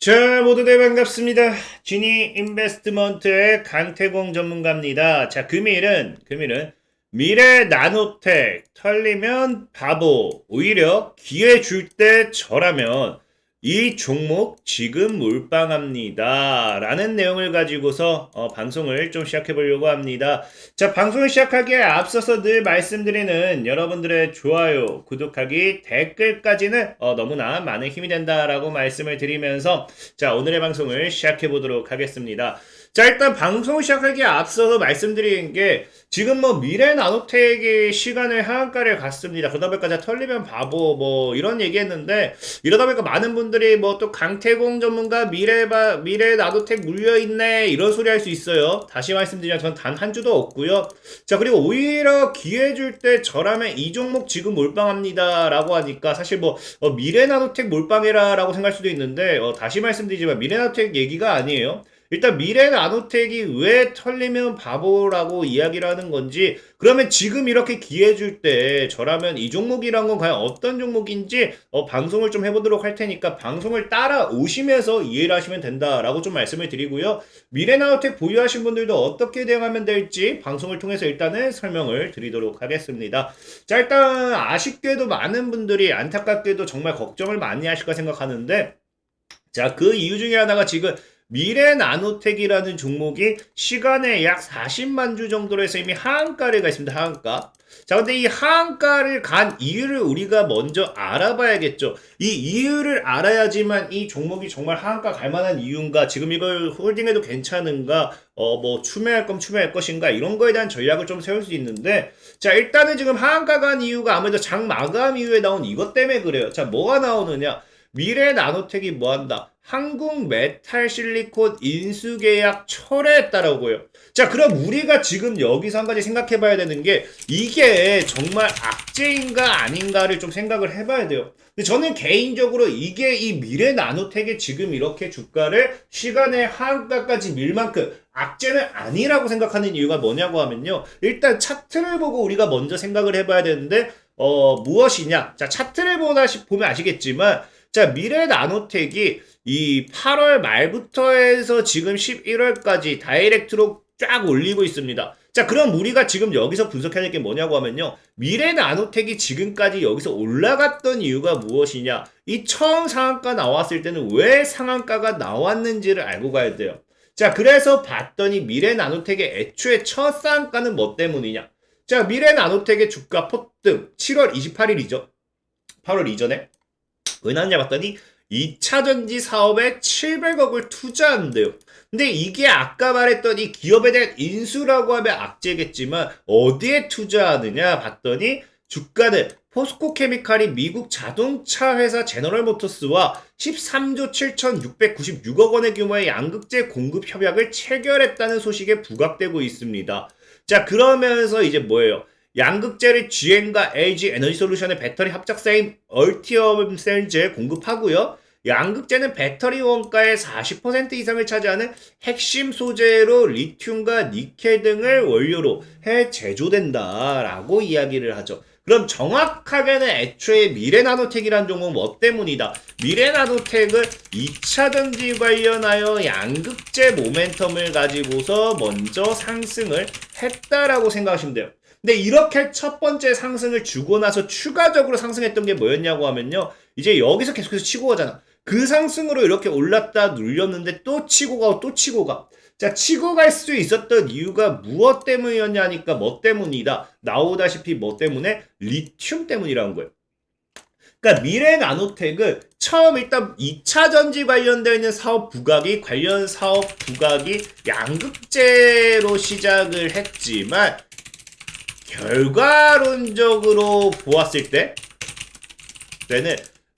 자, 모두들 반갑습니다. 지니 인베스트먼트의 강태공 전문가입니다. 자, 금일은, 금일은 미래 나노텍 털리면 바보, 오히려 기회 줄 때 저라면 이 종목 지금 몰빵합니다. 라는 내용을 가지고서 어, 방송을 좀 시작해 보려고 합니다. 자, 방송을 시작하기에 앞서서 늘 말씀드리는 여러분들의 좋아요, 구독하기, 댓글까지는 어, 너무나 많은 힘이 된다라고 말씀을 드리면서 자, 오늘의 방송을 시작해 보도록 하겠습니다. 자, 일단 방송 시작하기에 앞서서 말씀드리는 게 지금 뭐 미래 나노텍이 시간을 하한가를 갔습니다. 그러다 보니까 자, 털리면 바보 뭐 이런 얘기 했는데 이러다 보니까 많은 분들이 뭐 또 강태공 전문가 미래 바 미래 나노텍 물려 있네 이런 소리 할 수 있어요. 다시 말씀드리면 전 단 한 주도 없고요. 자, 그리고 오히려 기회 줄 때 저라면 이 종목 지금 몰빵합니다라고 하니까 사실 뭐 어, 미래 나노텍 몰빵해라라고 생각할 수도 있는데 어, 다시 말씀드리지만 미래 나노텍 얘기가 아니에요. 일단 미래 나노텍이 왜 털리면 바보라고 이야기를 하는 건지 그러면 지금 이렇게 기회 줄 때 저라면 이 종목이란 건 과연 어떤 종목인지 어, 방송을 좀 해보도록 할 테니까 방송을 따라오시면서 이해를 하시면 된다라고 좀 말씀을 드리고요. 미래 나노텍 보유하신 분들도 어떻게 대응하면 될지 방송을 통해서 일단은 설명을 드리도록 하겠습니다. 자 일단 아쉽게도 많은 분들이 안타깝게도 정말 걱정을 많이 하실까 생각하는데 자 그 이유 중에 하나가 지금 미래 나노텍이라는 종목이 시간에 약 40만 주 정도로 해서 이미 하한가를 가 있습니다. 하한가. 자, 근데 이 하한가를 간 이유를 우리가 먼저 알아봐야겠죠. 이 이유를 알아야지만 이 종목이 정말 하한가 갈 만한 이유인가, 지금 이걸 홀딩해도 괜찮은가, 어, 뭐, 추매할 거면 추매할 것인가, 이런 거에 대한 전략을 좀 세울 수 있는데, 자, 일단은 지금 하한가 간 이유가 아무래도 장 마감 이후에 나온 이것 때문에 그래요. 자, 뭐가 나오느냐? 미래 나노텍이 뭐 한다? 한국 메탈 실리콘 인수 계약 철회했다라고요. 자, 그럼 우리가 지금 여기서 한 가지 생각해 봐야 되는 게 이게 정말 악재인가 아닌가를 좀 생각을 해 봐야 돼요. 근데 저는 개인적으로 이게 이 미래 나노텍이 지금 이렇게 주가를 시간의 하한가까지 밀 만큼 악재는 아니라고 생각하는 이유가 뭐냐고 하면요. 일단 차트를 보고 우리가 먼저 생각을 해 봐야 되는데 어, 무엇이냐? 자, 차트를 보다 보면 아시겠지만 자, 미래 나노텍이 이 8월 말부터 해서 지금 11월까지 다이렉트로 쫙 올리고 있습니다. 자, 그럼 우리가 지금 여기서 분석해야 될 게 뭐냐고 하면요. 미래 나노텍이 지금까지 여기서 올라갔던 이유가 무엇이냐? 이 처음 상한가 나왔을 때는 왜 상한가가 나왔는지를 알고 가야 돼요. 자, 그래서 봤더니 미래 나노텍의 애초에 첫 상한가는 뭐 때문이냐? 자, 미래 나노텍의 주가 폭등 7월 28일이죠. 8월 이전에. 왜 나왔냐 봤더니 2차 전지 사업에 700억을 투자한대요. 근데 이게 아까 말했던 이 기업에 대한 인수라고 하면 악재겠지만 어디에 투자하느냐 봤더니 주가는 포스코 케미칼이 미국 자동차 회사 제너럴 모터스와 13조 7,696억 원의 규모의 양극재 공급 협약을 체결했다는 소식에 부각되고 있습니다. 자, 그러면서 이제 뭐예요? 양극재를 GM과 LG 에너지 솔루션의 배터리 합작사인 얼티엄 셀즈에 공급하고요. 양극재는 배터리 원가의 40% 이상을 차지하는 핵심 소재로 리튬과 니켈 등을 원료로 해 제조된다라고 이야기를 하죠. 그럼 정확하게는 애초에 미래나노텍이란 종목은 뭐 때문이다? 미래나노텍은 2차 전지 관련하여 양극재 모멘텀을 가지고서 먼저 상승을 했다라고 생각하시면 돼요. 근데 이렇게 첫 번째 상승을 주고 나서 추가적으로 상승했던 게 뭐였냐고 하면요. 이제 여기서 계속해서 치고 가잖아. 그 상승으로 이렇게 올랐다 눌렸는데 또 치고 가고 또 치고 가. 자, 치고 갈 수 있었던 이유가 무엇 때문이었냐니까 뭐 때문이다. 나오다시피 뭐 때문에 리튬 때문이라는 거예요. 그러니까 미래 나노텍은 처음 일단 2차 전지 관련되어 있는 사업 부각이 관련 사업 부각이 양극재로 시작을 했지만 결과론적으로 보았을 때 때는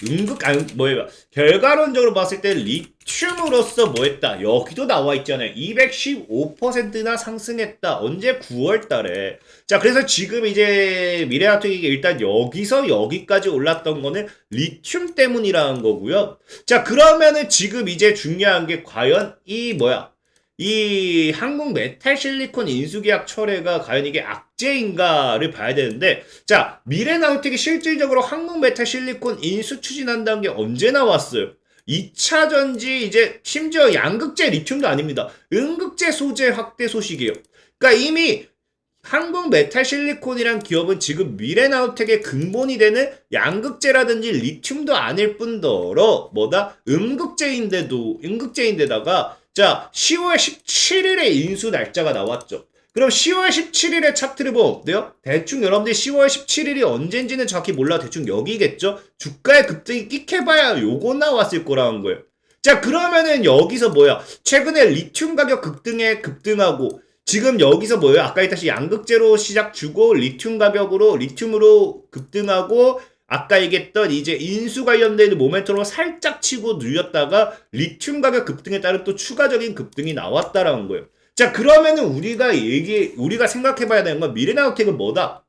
음극 아니 뭐예요? 결과론적으로 봤을 때 리튬으로서 뭐했다? 여기도 나와 있잖아요. 215%나 상승했다. 언제 9월달에. 자 그래서 지금 이제 미래아토익이 일단 여기서 여기까지 올랐던 거는 리튬 때문이라는 거고요. 자 그러면은 지금 이제 중요한 게 과연 이 뭐야? 이 한국 메탈 실리콘 인수계약 철회가 과연 이게 악재인가를 봐야 되는데 자 미래나우텍이 실질적으로 한국 메탈 실리콘 인수 추진한다는 게 언제 나왔어요? 2차 전지 이제 심지어 양극재 리튬도 아닙니다. 음극재 소재 확대 소식이에요. 그러니까 이미 한국 메탈 실리콘이란 기업은 지금 미래나우텍의 근본이 되는 양극재라든지 리튬도 아닐 뿐더러 뭐다 음극재인데도 음극재인데다가 자 10월 17일에 인수 날짜가 나왔죠. 그럼 10월 17일에 차트를 보면 어때요? 대충 여러분들이 10월 17일이 언젠지는 정확히 몰라 대충 여기겠죠? 주가의 급등이 끽해봐야 요거 나왔을 거라는 거예요. 자 그러면은 여기서 뭐야? 최근에 리튬 가격 급등에 급등하고 지금 여기서 뭐예요? 아까 했다시 양극재로 시작 주고 리튬 가격으로 리튬으로 급등하고 아까 얘기했던 이제 인수 관련된 모멘텀으로 살짝 치고 눌렸다가 리튬 가격 급등에 따른 또 추가적인 급등이 나왔다라는 거예요. 자 그러면은 우리가 얘기 우리가 생각해 봐야 되는 건 미래나우텍은 뭐다?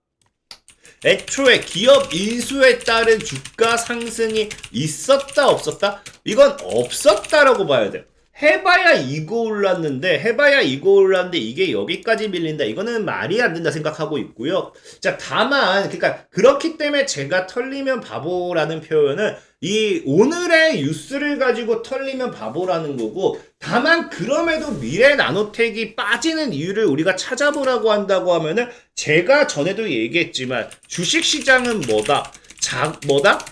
애초에 기업 인수에 따른 주가 상승이 있었다 없었다? 이건 없었다라고 봐야 돼요. 해봐야 이거 올랐는데 해봐야 이거 올랐는데 이게 여기까지 밀린다. 이거는 말이 안 된다 생각하고 있고요. 자 다만 그러니까 그렇기 때문에 제가 털리면 바보라는 표현은 이 오늘의 뉴스를 가지고 털리면 바보라는 거고 다만 그럼에도 미래 나노텍이 빠지는 이유를 우리가 찾아보라고 한다고 하면은 제가 전에도 얘기했지만 주식시장은 뭐다? 자 뭐다?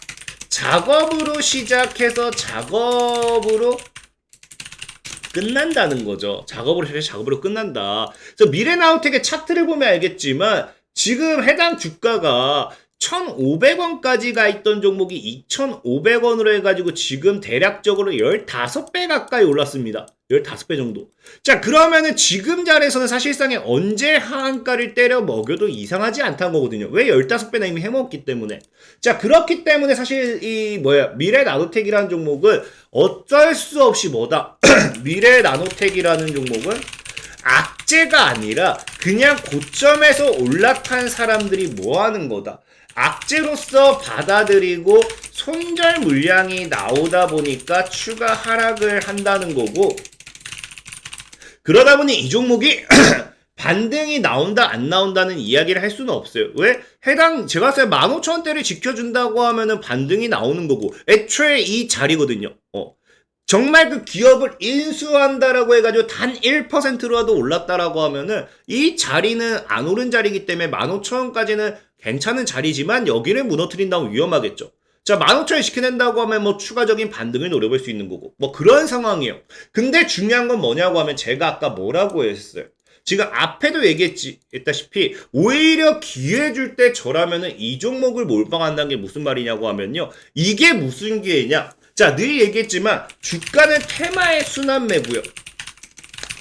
작업으로 시작해서 작업으로 끝난다는 거죠. 작업으로 시작해서 작업으로 끝난다. 그래서 미래나우텍의 차트를 보면 알겠지만 지금 해당 주가가 1,500원까지 가 있던 종목이 2,500원으로 해가지고 지금 대략적으로 15배 가까이 올랐습니다. 15배 정도. 자, 그러면은 지금 자리에서는 사실상에 언제 하한가를 때려 먹여도 이상하지 않다는 거거든요. 왜 15배나 이미 해먹었기 때문에. 자, 그렇기 때문에 사실 이 뭐야, 미래 나노텍이라는 종목은 어쩔 수 없이 뭐다. 미래 나노텍이라는 종목은 악재가 아니라 그냥 고점에서 올라탄 사람들이 뭐 하는 거다. 악재로서 받아들이고 손절 물량이 나오다 보니까 추가 하락을 한다는 거고 그러다 보니 이 종목이 반등이 나온다 안 나온다는 이야기를 할 수는 없어요. 왜? 해당 제가 봤을 때 15,000원대를 지켜준다고 하면은 반등이 나오는 거고 애초에 이 자리거든요. 어. 정말 그 기업을 인수한다라고 해가지고 단 1%로라도 올랐다라고 하면은 이 자리는 안 오른 자리이기 때문에 15,000원까지는 괜찮은 자리지만 여기를 무너뜨린다면 위험하겠죠. 자, 15,000원 시켜낸다고 하면 뭐 추가적인 반등을 노려볼 수 있는 거고. 뭐 그런 상황이에요. 근데 중요한 건 뭐냐고 하면 제가 아까 뭐라고 했어요. 지금 앞에도 얘기했지, 했다시피, 오히려 기회 줄 때 저라면은 이 종목을 몰빵한다는 게 무슨 말이냐고 하면요. 이게 무슨 기회냐? 자, 늘 얘기했지만, 주가는 테마의 순환 매고요.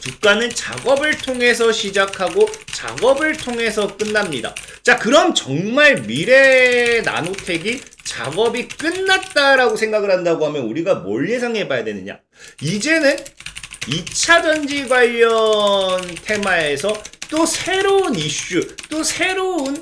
주가는 작업을 통해서 시작하고 작업을 통해서 끝납니다. 자, 그럼 정말 미래 나노텍이 작업이 끝났다라고 생각을 한다고 하면 우리가 뭘 예상해 봐야 되느냐? 이제는 2차 전지 관련 테마에서 또 새로운 이슈, 또 새로운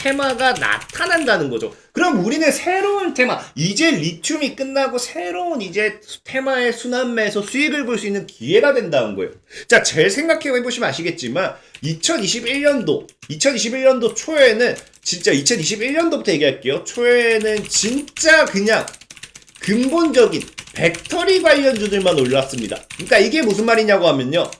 테마가 나타난다는 거죠. 그럼 우리는 새로운 테마, 이제 리튬이 끝나고 새로운 이제 테마의 순환매에서 수익을 볼 수 있는 기회가 된다는 거예요. 자, 제 생각해 보시면 아시겠지만 2021년도, 2021년도 초에는 진짜 2021년도부터 얘기할게요. 초에는 진짜 그냥 근본적인 배터리 관련주들만 올랐습니다. 그러니까 이게 무슨 말이냐고 하면요.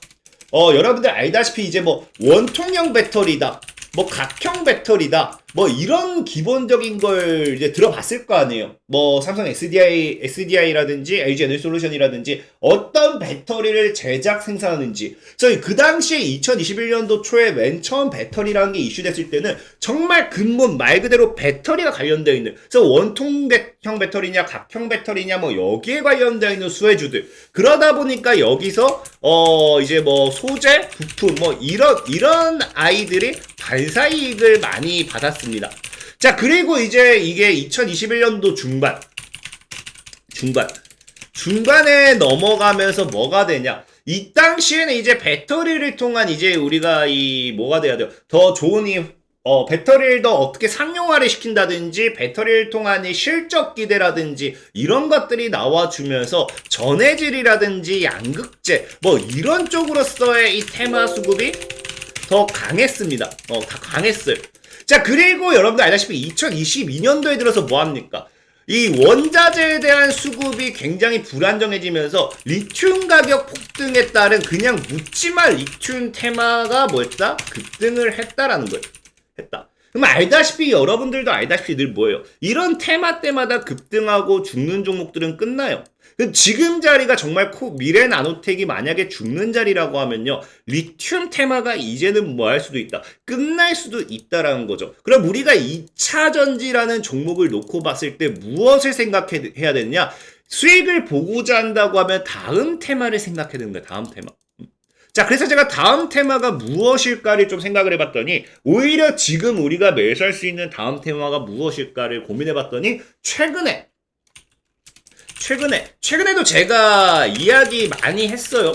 어, 여러분들 알다시피 이제 뭐 원통형 배터리다. 뭐 각형 배터리다. 뭐 이런 기본적인 걸 이제 들어봤을 거 아니에요. 뭐 삼성 SDI, SDI라든지 LG 에너지 솔루션이라든지 어떤 배터리를 제작 생산하는지. 그래서 그 당시에 2021년도 초에 맨 처음 배터리라는 게 이슈됐을 때는 정말 근본 말 그대로 배터리가 관련되어 있는. 그래서 원통형 배터리냐 각형 배터리냐 뭐 여기에 관련되어 있는 수혜주들. 그러다 보니까 여기서 어 이제 뭐 소재, 부품 뭐 이런 이런 아이들이 반사 이익을 많이 받았. 습니다 자, 그리고 이제 이게 2021년도 중반. 중반. 중반에 넘어가면서 뭐가 되냐. 이 당시에는 이제 배터리를 통한 이제 우리가 이 뭐가 돼야 돼요. 더 좋은 이 어, 배터리를 더 어떻게 상용화를 시킨다든지, 배터리를 통한 이 실적 기대라든지, 이런 것들이 나와주면서 전해질이라든지 양극재, 뭐 이런 쪽으로서의 이 테마 수급이 더 강했습니다. 어, 다 강했어요. 자, 그리고 여러분들 알다시피 2022년도에 들어서 뭐 합니까? 이 원자재에 대한 수급이 굉장히 불안정해지면서 리튬 가격 폭등에 따른 그냥 묻지마 리튬 테마가 뭐였다? 급등을 했다라는 거예요. 했다. 그럼 알다시피 여러분들도 알다시피 늘 뭐예요? 이런 테마 때마다 급등하고 죽는 종목들은 끝나요. 그 지금 자리가 정말 코 미래 나노텍이 만약에 죽는 자리라고 하면요 리튬 테마가 이제는 뭐 할 수도 있다 끝날 수도 있다라는 거죠 그럼 우리가 2차 전지라는 종목을 놓고 봤을 때 무엇을 생각해야 되느냐 수익을 보고자 한다고 하면 다음 테마를 생각해야 되는 거야 다음 테마 음. 자, 그래서 제가 다음 테마가 무엇일까를 좀 생각을 해봤더니, 오히려 지금 우리가 매수할 수 있는 다음 테마가 무엇일까를 고민해봤더니, 최근에, 최근에, 최근에도 제가 이야기 많이 했어요.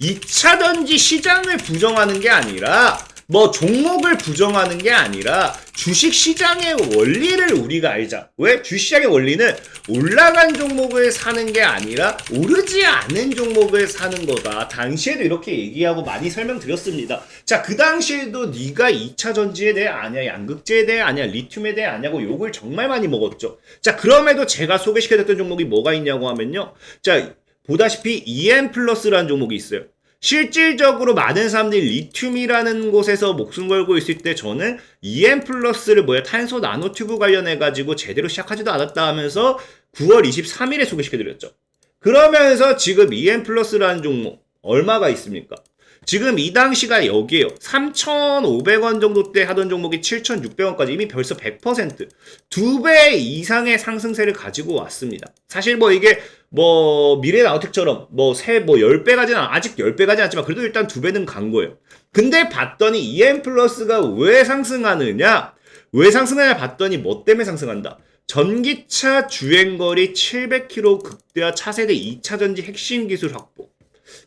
2차 전지 시장을 부정하는 게 아니라, 뭐 종목을 부정하는 게 아니라 주식 시장의 원리를 우리가 알자. 왜? 주식 시장의 원리는 올라간 종목을 사는 게 아니라 오르지 않은 종목을 사는 거다. 당시에도 이렇게 얘기하고 많이 설명드렸습니다. 자, 그 당시에도 네가 2차 전지에 대해 아냐, 양극재에 대해 아냐, 리튬에 대해 아냐고 욕을 정말 많이 먹었죠. 자, 그럼에도 제가 소개시켜드렸던 종목이 뭐가 있냐고 하면요. 자, 보다시피 EM 플러스라는 종목이 있어요. 실질적으로 많은 사람들이 리튬이라는 곳에서 목숨 걸고 있을 때 저는 EM 플러스를 뭐야 탄소 나노튜브 관련해 가지고 제대로 시작하지도 않았다 하면서 9월 23일에 소개시켜드렸죠. 그러면서 지금 EM 플러스라는 종목 얼마가 있습니까? 지금 이 당시가 여기에요. 3,500원 정도 때 하던 종목이 7,600원까지 이미 벌써 100%, 두 배 이상의 상승세를 가지고 왔습니다. 사실 뭐 이게 뭐 미래 나우텍처럼 뭐세뭐 10배 가지는 않- 아직 10배 가지는 않지만 그래도 일단 두 배는 간 거예요. 근데 봤더니 EM 플러스가 왜 상승하느냐? 왜 상승하냐 봤더니 뭐 때문에 상승한다? 전기차 주행거리 700km 극대화 차세대 2차 전지 핵심 기술 확보.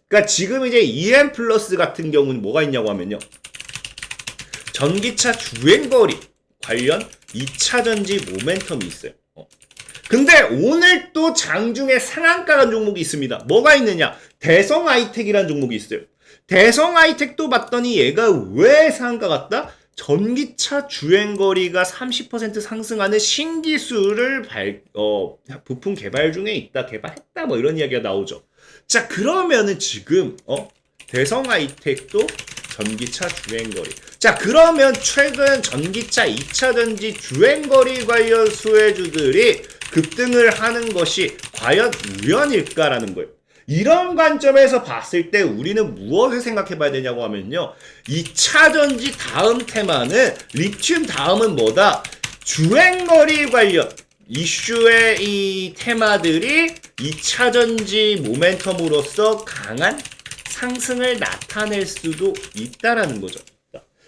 그러니까 지금 이제 EM 플러스 같은 경우는 뭐가 있냐고 하면요. 전기차 주행거리 관련 2차 전지 모멘텀이 있어요. 어. 근데 오늘 또 장중에 상한가 간 종목이 있습니다. 뭐가 있느냐? 대성 아이텍이라는 종목이 있어요. 대성 아이텍도 봤더니 얘가 왜 상한가 갔다? 전기차 주행거리가 30% 상승하는 신기술을 발, 어, 부품 개발 중에 있다, 개발했다, 뭐 이런 이야기가 나오죠. 자, 그러면은 지금, 어, 대성 아이텍도 전기차 주행거리. 자, 그러면 최근 전기차 2차 전지 주행거리 관련 수혜주들이 급등을 하는 것이 과연 우연일까라는 거예요. 이런 관점에서 봤을 때 우리는 무엇을 생각해 봐야 되냐고 하면요. 2차 전지 다음 테마는 리튬 다음은 뭐다? 주행거리 관련 이슈의 이 테마들이 2차 전지 모멘텀으로서 강한 상승을 나타낼 수도 있다라는 거죠.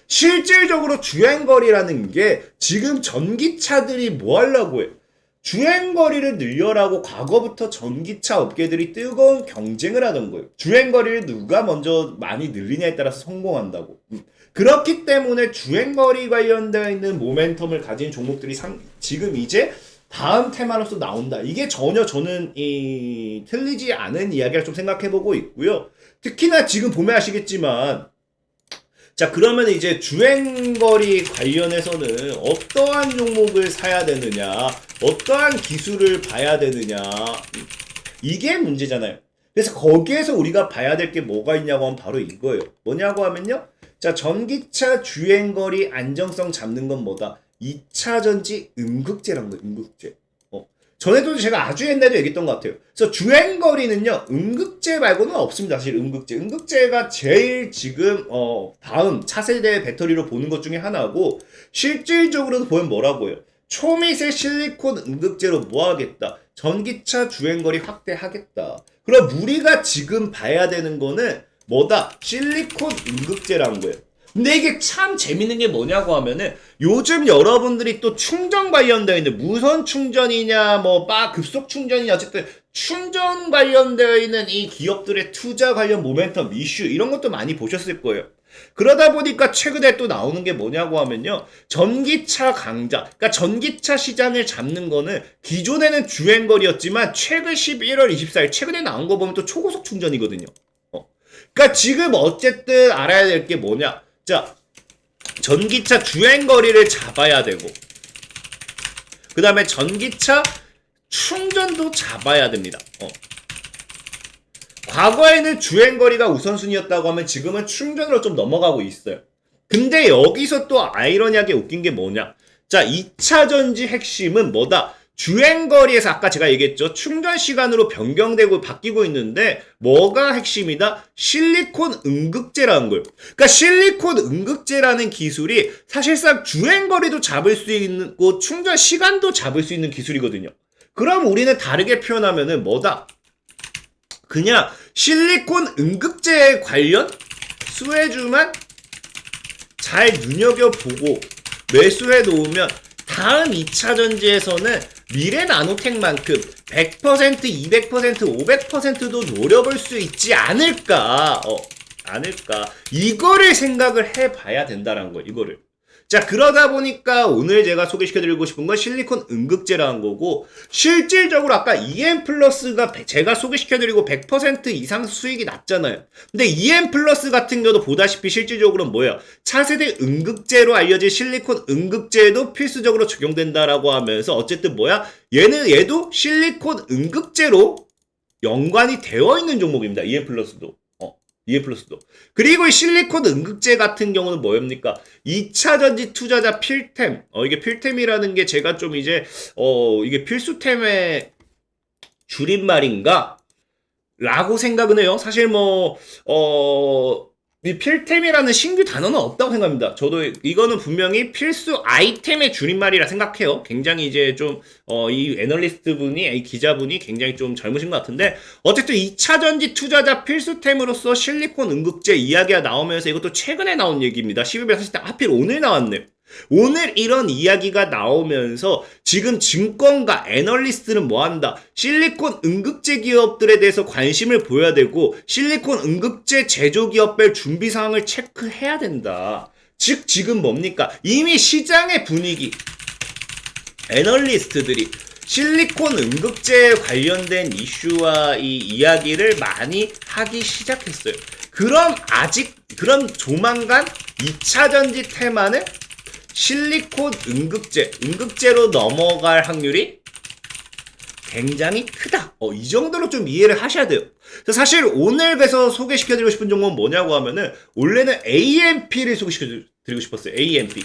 실질적으로 주행거리라는 게 지금 전기차들이 뭐 하려고 해요? 주행거리를 늘려라고 과거부터 전기차 업계들이 뜨거운 경쟁을 하던 거예요. 주행거리를 누가 먼저 많이 늘리냐에 따라서 성공한다고. 음. 그렇기 때문에 주행거리 관련되어 있는 모멘텀을 가진 종목들이 상, 지금 이제 다음 테마로서 나온다. 이게 전혀 저는 이 틀리지 않은 이야기를 좀 생각해 보고 있고요. 특히나 지금 보면 아시겠지만 자 그러면 이제 주행거리 관련해서는 어떠한 종목을 사야 되느냐 어떠한 기술을 봐야 되느냐 이게 문제잖아요 그래서 거기에서 우리가 봐야 될 게 뭐가 있냐고 하면 바로 이거예요 뭐냐고 하면요 자 전기차 주행거리 안정성 잡는 건 뭐다 2차 전지 음극재라는 거예요 음극재 어. 전에도 제가 아주 옛날에 얘기했던 것 같아요. 그래서 주행거리는요, 음극재 말고는 없습니다. 사실 음극재. 음극재가 제일 지금, 어, 다음 차세대 배터리로 보는 것 중에 하나고, 실질적으로는 보면 뭐라고 해요? 초미세 실리콘 음극재로 뭐 하겠다? 전기차 주행거리 확대하겠다. 그럼 우리가 지금 봐야 되는 거는 뭐다? 실리콘 음극재라는 거예요. 근데 이게 참 재밌는 게 뭐냐고 하면은 요즘 여러분들이 또 충전 관련되어 있는 무선 충전이냐 뭐빠 급속 충전이냐 어쨌든 충전 관련되어 있는 이 기업들의 투자 관련 모멘텀 이슈 이런 것도 많이 보셨을 거예요. 그러다 보니까 최근에 또 나오는 게 뭐냐고 하면요. 전기차 강자. 그러니까 전기차 시장을 잡는 거는 기존에는 주행거리였지만 최근 11월 24일 최근에 나온 거 보면 또 초고속 충전이거든요. 어. 그러니까 지금 어쨌든 알아야 될 게 뭐냐. 자, 전기차 주행거리를 잡아야 되고, 그 다음에 전기차 충전도 잡아야 됩니다. 어. 과거에는 주행거리가 우선순위였다고 하면 지금은 충전으로 좀 넘어가고 있어요. 근데 여기서 또 아이러니하게 웃긴 게 뭐냐? 자, 2차 전지 핵심은 뭐다? 주행거리에서 아까 제가 얘기했죠. 충전 시간으로 변경되고 바뀌고 있는데 뭐가 핵심이다? 실리콘 응극제라는 거예요. 그러니까 실리콘 응극제라는 기술이 사실상 주행거리도 잡을 수 있고 충전 시간도 잡을 수 있는 기술이거든요. 그럼 우리는 다르게 표현하면은 뭐다? 그냥 실리콘 응급제 관련 수혜주만 잘 눈여겨보고 매수해 놓으면 다음 2차 전지에서는 미래 나노텍만큼 100%, 200%, 500%도 노려볼 수 있지 않을까? 어, 않을까? 이거를 생각을 해봐야 된다는 거예요, 이거를. 자, 그러다 보니까 오늘 제가 소개시켜드리고 싶은 건 실리콘 응급제라는 거고, 실질적으로 아까 EM 플러스가 제가 소개시켜드리고 100% 이상 수익이 났잖아요. 근데 EM 플러스 같은 경우도 보다시피 실질적으로 뭐예요? 차세대 응급제로 알려진 실리콘 응급제도 필수적으로 적용된다라고 하면서 어쨌든 뭐야? 얘는, 얘도 실리콘 응급제로 연관이 되어 있는 종목입니다. EM 플러스도. EM 플러스 도. 그리고 이 실리콘 응급제 같은 경우는 뭐입니까? 2차 전지 투자자 필템. 어, 이게 필템이라는 게 제가 좀 이제, 어, 이게 필수템의 줄임말인가? 라고 생각은 해요. 사실 뭐, 어, 이 필템이라는 신규 단어는 없다고 생각합니다. 저도 이거는 분명히 필수 아이템의 줄임말이라 생각해요. 굉장히 이제 좀, 어, 이 애널리스트 분이, 이 기자분이 굉장히 좀 젊으신 것 같은데, 어쨌든 2차 전지 투자자 필수템으로서 실리콘 응급제 이야기가 나오면서 이것도 최근에 나온 얘기입니다. 12배 사실 때 하필 오늘 나왔네요. 오늘 이런 이야기가 나오면서 지금 증권가 애널리스트는 뭐 한다? 실리콘 응급제 기업들에 대해서 관심을 보여야 되고 실리콘 응급제 제조 기업별 준비 사항을 체크해야 된다. 즉 지금 뭡니까? 이미 시장의 분위기 애널리스트들이 실리콘 응급제 관련된 이슈와 이 이야기를 많이 하기 시작했어요. 그럼 아직 그럼 조만간 2차 전지 테마는 실리콘 응급제, 응급제로 넘어갈 확률이 굉장히 크다. 어, 이 정도로 좀 이해를 하셔야 돼요. 사실 오늘 그래서 소개시켜드리고 싶은 종목은 뭐냐고 하면은, 원래는 AMP를 소개시켜드리고 싶었어요. AMP.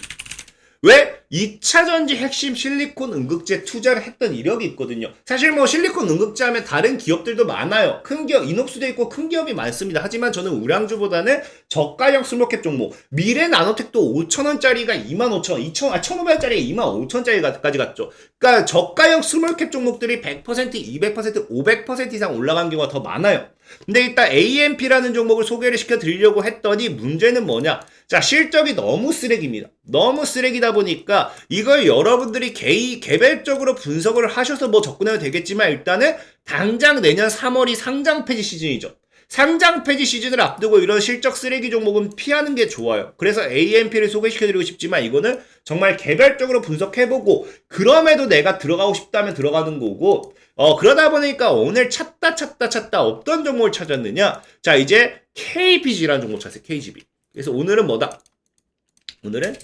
왜? 2차 전지 핵심 실리콘 응급제 투자를 했던 이력이 있거든요. 사실 뭐 실리콘 응급제 하면 다른 기업들도 많아요. 큰 기업, 이녹스도 있고 큰 기업이 많습니다. 하지만 저는 우량주보다는 저가형 스모켓 종목, 미래 나노텍도 5천원짜리가 25,000원, 2천, 아, 1,500원짜리가 25,000원짜리까지 갔죠. 그러니까 저가형 스몰캡 종목들이 100%, 200%, 500% 이상 올라간 경우가 더 많아요. 근데 일단 AMP라는 종목을 소개를 시켜 드리려고 했더니 문제는 뭐냐? 자, 실적이 너무 쓰레기입니다. 너무 쓰레기다 보니까 이걸 여러분들이 개, 개별적으로 분석을 하셔서 뭐 접근해도 되겠지만 일단은 당장 내년 3월이 상장 폐지 시즌이죠. 상장 폐지 시즌을 앞두고 이런 실적 쓰레기 종목은 피하는 게 좋아요. 그래서 AMP를 소개시켜드리고 싶지만 이거는 정말 개별적으로 분석해보고 그럼에도 내가 들어가고 싶다면 들어가는 거고 어 그러다 보니까 오늘 찾다 찾다 찾다 어떤 종목을 찾았느냐? 자 이제 KBG라는 종목 찾았어요 KGB 그래서 오늘은 뭐다? 오늘은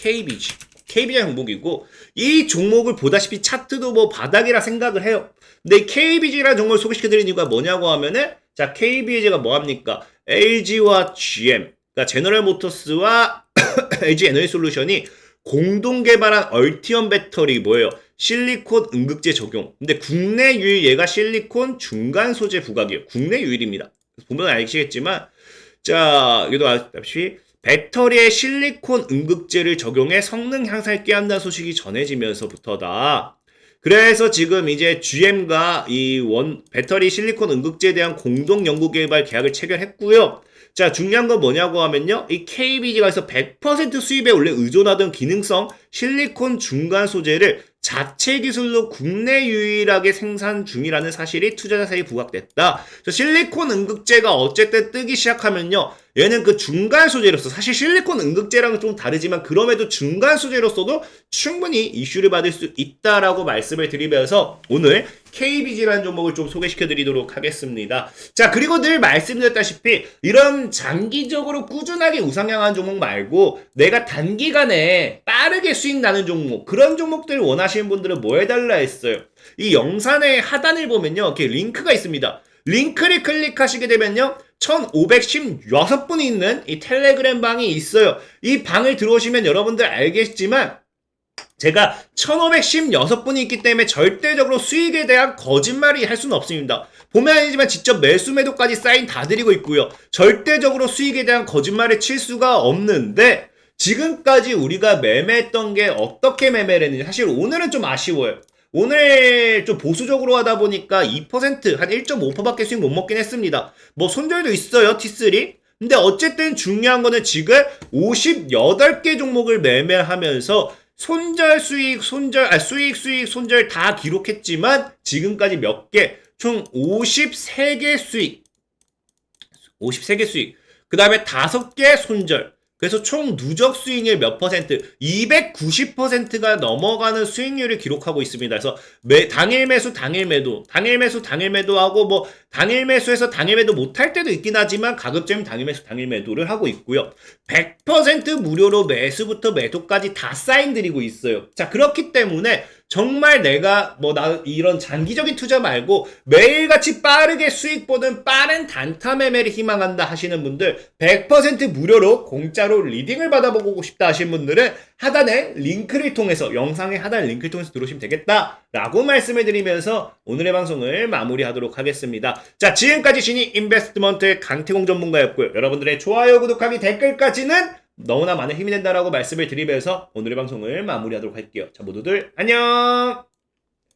KBG KBG 종목이고 이 종목을 보다시피 차트도 뭐 바닥이라 생각을 해요. 근데 KBG라는 종목을 소개시켜드리는 이유가 뭐냐고 하면은 자, KBJ가 뭐 합니까? LG와 GM, 그러니까 제너럴 모터스와 LG 에너지 솔루션이 공동 개발한 얼티엄 배터리 뭐예요? 실리콘 응급제 적용. 근데 국내 유일 얘가 실리콘 중간 소재 부각이에요. 국내 유일입니다. 보면 아시겠지만 자, 여기도 아시다시피 배터리에 실리콘 응급제를 적용해 성능 향상을 꾀한다는 소식이 전해지면서부터다. 그래서 지금 이제 GM과 이 원 배터리 실리콘 응급제에 대한 공동 연구 개발 계약을 체결했고요. 자, 중요한 건 뭐냐고 하면요. 이 KBG가 해서 100% 수입에 원래 의존하던 기능성 실리콘 중간 소재를 자체 기술로 국내 유일하게 생산 중이라는 사실이 투자자 사이에 부각됐다. 실리콘 응급제가 어쨌든 뜨기 시작하면요. 얘는 그 중간 소재로서 사실 실리콘 응급제랑은 좀 다르지만 그럼에도 중간 소재로서도 충분히 이슈를 받을 수 있다라고 말씀을 드리면서 오늘 KBG라는 종목을 좀 소개시켜 드리도록 하겠습니다. 자, 그리고 늘 말씀드렸다시피 이런 장기적으로 꾸준하게 우상향하는 종목 말고 내가 단기간에 빠르게 수익 나는 종목 그런 종목들을 원하시는 분들은 뭐 해달라 했어요. 이 영상의 하단을 보면요. 이렇게 링크가 있습니다. 링크를 클릭하시게 되면요. 1516분이 있는 이 텔레그램 방이 있어요. 이 방을 들어오시면 여러분들 알겠지만 제가 1516분이 있기 때문에 절대적으로 수익에 대한 거짓말이 할 수는 없습니다. 보면 아니지만 직접 매수 매도까지 사인 다 드리고 있고요. 절대적으로 수익에 대한 거짓말을 칠 수가 없는데 지금까지 우리가 매매했던 게 어떻게 매매를 했는지 사실 오늘은 좀 아쉬워요. 오늘 좀 보수적으로 하다 보니까 2%, 한 1.5%밖에 수익 못 먹긴 했습니다. 뭐 손절도 있어요, T3. 근데 어쨌든 중요한 거는 지금 58개 종목을 매매하면서 손절 수익, 손절, 아, 수익, 수익, 손절 다 기록했지만 지금까지 몇 개, 총 53개 수익. 53개 수익. 그 다음에 5개 손절. 그래서 총 누적 수익률 몇 퍼센트? 290%가 넘어가는 수익률을 기록하고 있습니다. 그래서 매, 당일 매수, 당일 매도, 당일 매수, 당일 매도하고 뭐 당일 매수해서 당일 매도 못할 때도 있긴 하지만 가급적이면 당일 매수, 당일 매도를 하고 있고요. 100% 무료로 매수부터 매도까지 다 사인 드리고 있어요. 자, 그렇기 때문에 정말 내가 뭐 나 이런 장기적인 투자 말고 매일같이 빠르게 수익 보는 빠른 단타 매매를 희망한다 하시는 분들 100% 무료로 공짜로 리딩을 받아보고 싶다 하시는 분들은 하단에 링크를 통해서 영상의 하단 링크를 통해서 들어오시면 되겠다라고 말씀을 드리면서 오늘의 방송을 마무리하도록 하겠습니다. 자 지금까지 신이 인베스트먼트의 강태공 전문가였고요. 여러분들의 좋아요, 구독하기, 댓글까지는 너무나 많은 힘이 된다라고 말씀을 드리면서 오늘의 방송을 마무리하도록 할게요. 자 모두들 안녕.